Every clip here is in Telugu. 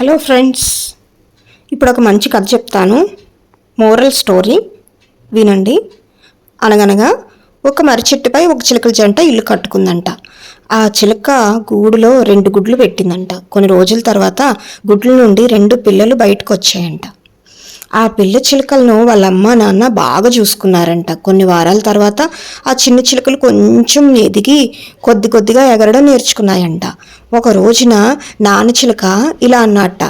హలో ఫ్రెండ్స్ ఇప్పుడు ఒక మంచి కథ చెప్తాను. మోరల్ స్టోరీ వినండి. అనగనగా ఒక మర్రి చెట్టుపై ఒక చిలకల జంట ఇల్లు కట్టుకుందంట. ఆ చిలక గూడులో రెండు గుడ్లు పెట్టిందంట. కొన్ని రోజుల తర్వాత గుడ్ల నుండి రెండు పిల్లలు బయటకు వచ్చాయంట ఆ పిల్ల చిలుకలను వాళ్ళ అమ్మ నాన్న బాగా చూసుకున్నారంట. కొన్ని వారాల తర్వాత ఆ చిన్న చిలుకలు కొంచెం ఎదిగి కొద్ది కొద్దిగా ఎగరడం నేర్చుకున్నాయంట. ఒక రోజున నాన్న చిలుక ఇలా అన్నట్ట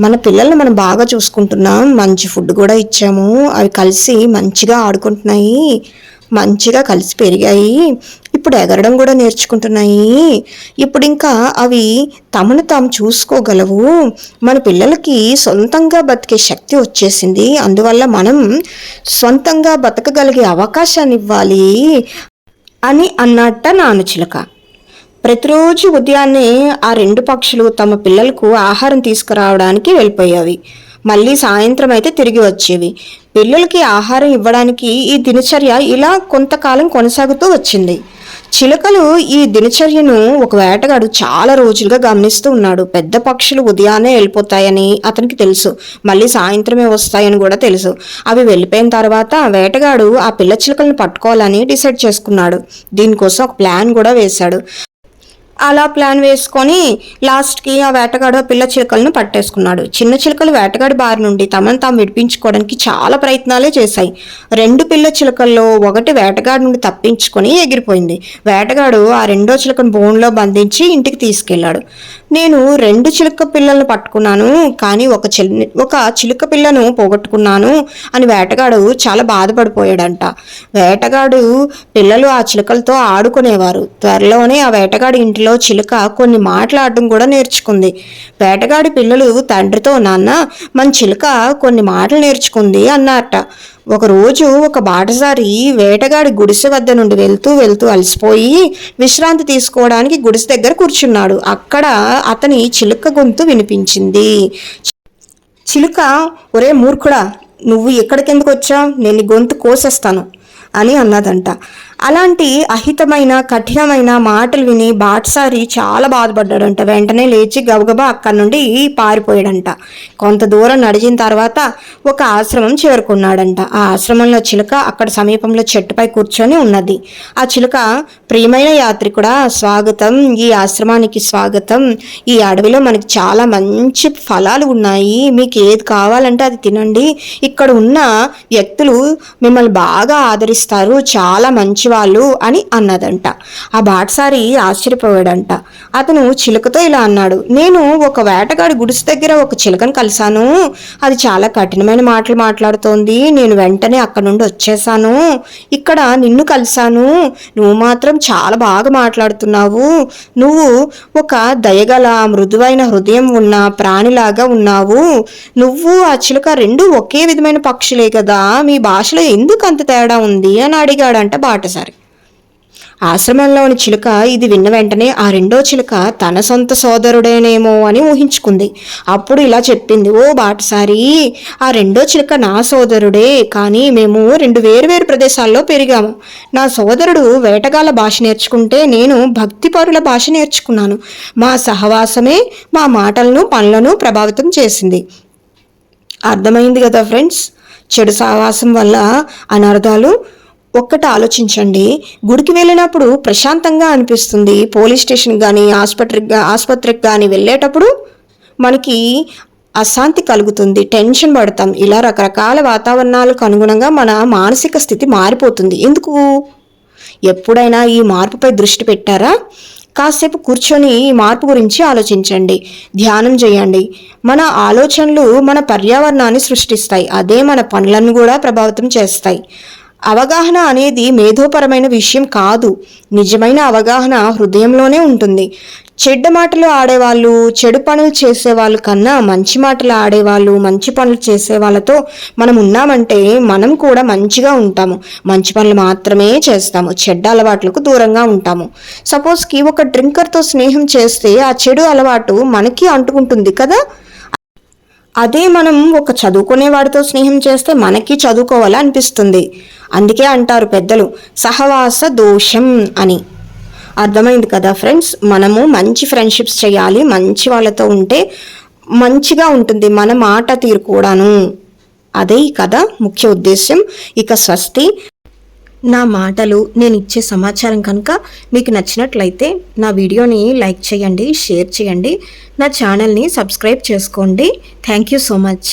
మన పిల్లల్ని మనం బాగా చూసుకుంటున్నాం. మంచి ఫుడ్ కూడా ఇచ్చాము. అవి కలిసి మంచిగా ఆడుకుంటున్నాయి. మంచిగా కలిసి పెరిగాయి. ఇప్పుడు ఎగరడం కూడా నేర్చుకుంటున్నాయి. ఇప్పుడు ఇంకా అవి తమను తాము చూసుకోగలవు. మన పిల్లలకి సొంతంగా బతికే శక్తి వచ్చేసింది. అందువల్ల మనం సొంతంగా బతకగలిగే అవకాశాన్ని ఇవ్వాలి అని అన్నట్ట నానుచిలక చిలక. ప్రతిరోజు ఉదయాన్నే ఆ రెండు పక్షులు తమ పిల్లలకు ఆహారం తీసుకురావడానికి వెళ్ళిపోయేవి. మళ్ళీ సాయంత్రం అయితే తిరిగి వచ్చేవి. పిల్లలకి ఆహారం ఇవ్వడానికి ఈ దినచర్య ఇలా కొంతకాలం కొనసాగుతూ వచ్చింది. చిలుకలు ఈ దినచర్యను ఒక వేటగాడు చాలా రోజులుగా గమనిస్తూ ఉన్నాడు. పెద్ద పక్షులు ఉదయాన్నే వెళ్ళిపోతాయని అతనికి తెలుసు. మళ్ళీ సాయంత్రమే వస్తాయని కూడా తెలుసు. అవి వెళ్ళిపోయిన తర్వాత వేటగాడు ఆ పిల్ల చిలుకలను పట్టుకోవాలని డిసైడ్ చేసుకున్నాడు. దీనికోసం ఒక ప్లాన్ కూడా వేశాడు. అలా ప్లాన్ వేసుకొని లాస్ట్కి ఆ వేటగాడు ఆ పిల్ల చిలుకలను పట్టేసుకున్నాడు. చిన్న చిలుకలు వేటగాడి బారి నుండి తమను తాము విడిపించుకోవడానికి చాలా ప్రయత్నాలే చేశాయి. రెండు పిల్ల చిలుకల్లో ఒకటి వేటగాడి నుండి తప్పించుకొని ఎగిరిపోయింది. వేటగాడు ఆ రెండో చిలుకను బోన్లో బంధించి ఇంటికి తీసుకెళ్ళాడు నేను రెండు చిలుక పిల్లలను పట్టుకున్నాను కానీ ఒక చిల్ ఒక చిలుక పిల్లను పోగొట్టుకున్నాను అని వేటగాడు చాలా బాధపడిపోయాడంట. వేటగాడు పిల్లలు ఆ చిలుకలతో ఆడుకునేవారు. త్వరలోనే ఆ వేటగాడి ఇంటిలో చిలుక కొన్ని మాట్లాడడం కూడా నేర్చుకుంది. వేటగాడి పిల్లలు తండ్రితో నాన్న మన చిలుక కొన్ని మాటలు నేర్చుకుంది అన్నారట. ఒకరోజు ఒక బాటసారి వేటగాడి గుడిసె వద్ద నుండి వెళ్తూ వెళ్తూ అలసిపోయి విశ్రాంతి తీసుకోవడానికి గుడిసె దగ్గర కూర్చున్నాడు. అక్కడ అతని చిలుక గొంతు వినిపించింది. చిలుక ఒరే మూర్ఖుడా నువ్వు ఎక్కడికెందుకు వచ్చావు? నేను గొంతు కోసేస్తాను అని అన్నదంట. అలాంటి అహితమైన కఠినమైన మాటలు విని బాట్సారి చాలా బాధపడ్డాడంట. వెంటనే లేచి గబగబా అక్కడి నుండి పారిపోయాడంట. కొంత దూరం నడిచిన తర్వాత ఒక ఆశ్రమం చేరుకున్నాడంట. ఆ ఆశ్రమంలో చిలుక అక్కడ సమీపంలో చెట్టుపై కూర్చొని ఉన్నది. ఆ చిలుక ప్రియమైన యాత్రికుడా స్వాగతం. ఈ ఆశ్రమానికి స్వాగతం. ఈ అడవిలో మనకి చాలా మంచి ఫలాలు ఉన్నాయి. మీకు ఏది కావాలంటే అది తినండి. ఇక్కడ ఉన్న వ్యక్తులు మిమ్మల్ని బాగా ఆదరిస్తారు. చాలా మంచి వాళ్ళు అని అన్నదంట. ఆ బాటసారి ఆశ్చర్యపోయాడంట. అతను చిలుకతో ఇలా అన్నాడు నేను ఒక వేటగాడి గుడిసె దగ్గర ఒక చిలుకను కలిశాను. అది చాలా కఠినమైన మాటలు మాట్లాడుతోంది. నేను వెంటనే అక్కడ నుండి వచ్చేసాను ఇక్కడ నిన్ను కలిశాను. నువ్వు మాత్రం చాలా బాగా మాట్లాడుతున్నావు. నువ్వు ఒక దయగల మృదువైన హృదయం ఉన్న ప్రాణిలాగా ఉన్నావు. నువ్వు ఆ చిలుక రెండు ఒకే విధమైన పక్షులే కదా. మీ భాషలో ఎందుకు అంత తేడా ఉంది? అని అడిగాడంట బాటసారి. ఆశ్రమంలోని చిలుక ఇది విన్న వెంటనే ఆ రెండో చిలుక తన సొంత సోదరుడేనేమో అని ఊహించుకుంది. అప్పుడు ఇలా చెప్పింది ఓ బాటసారి ఆ రెండో చిలుక నా సోదరుడే కానీ మేము రెండు వేరువేరు ప్రదేశాల్లో పెరిగాము. నా సోదరుడు వేటగాళ్ళ భాష నేర్చుకుంటే నేను భక్తిపరుల భాష నేర్చుకున్నాను. మా సహవాసమే మా మాటలను పనులను ప్రభావితం చేసింది. అర్థమైంది కదా ఫ్రెండ్స్? చెడు సహవాసం వల్ల అనర్థాలు ఒక్కటి ఆలోచించండి. గుడికి వెళ్ళినప్పుడు ప్రశాంతంగా అనిపిస్తుంది. పోలీస్ స్టేషన్ కానీ ఆసుపత్రికి ఆసుపత్రికి కానీ వెళ్ళేటప్పుడు మనకి అశాంతి కలుగుతుంది. టెన్షన్ పడతాం. ఇలా రకరకాల వాతావరణాలకు అనుగుణంగా మన మానసిక స్థితి మారిపోతుంది. ఎందుకు? ఎప్పుడైనా ఈ మార్పుపై దృష్టి పెట్టారా? కాసేపు కూర్చొని ఈ మార్పు గురించి ఆలోచించండి. ధ్యానం చేయండి. మన ఆలోచనలు మన పర్యావరణాన్ని సృష్టిస్తాయి. అదే మన పనులను కూడా ప్రభావితం చేస్తాయి. అవగాహన అనేది మేధోపరమైన విషయం కాదు. నిజమైన అవగాహన హృదయంలోనే ఉంటుంది. చెడ్డ మాటలు ఆడేవాళ్ళు చెడు పనులు చేసేవాళ్ళు కన్నా మంచి మాటలు ఆడేవాళ్ళు మంచి పనులు చేసే వాళ్ళతో మనం ఉన్నామంటే మనం కూడా మంచిగా ఉంటాము. మంచి పనులు మాత్రమే చేస్తాము. చెడ్డ అలవాట్లకు దూరంగా ఉంటాము. సపోజ్కి ఒక డ్రింకర్తో స్నేహం చేస్తే ఆ చెడు అలవాటు మనకి అంటుకుంటుంది కదా? అదే మనం ఒక చదువుకునే వాడితో స్నేహం చేస్తే మనకి చదువుకోవాలనిపిస్తుంది. అందుకే అంటారు పెద్దలు సహవాస దోషం అని. అర్థమైంది కదా ఫ్రెండ్స్? మనము మంచి ఫ్రెండ్షిప్స్ చేయాలి మంచి వాళ్ళతో ఉంటే మంచిగా ఉంటుంది మన మాట తీరు కూడాను. అదే ఈ కథ. ముఖ్య ఉద్దేశ్యం ఇక స్వస్తి. నా మాటలు నేను ఇచ్చే సమాచారం కనుక మీకు నచ్చినట్లయితే నా వీడియోని లైక్ చేయండి షేర్ చేయండి. నా ఛానల్ని సబ్స్క్రైబ్ చేసుకోండి. Thank you so much.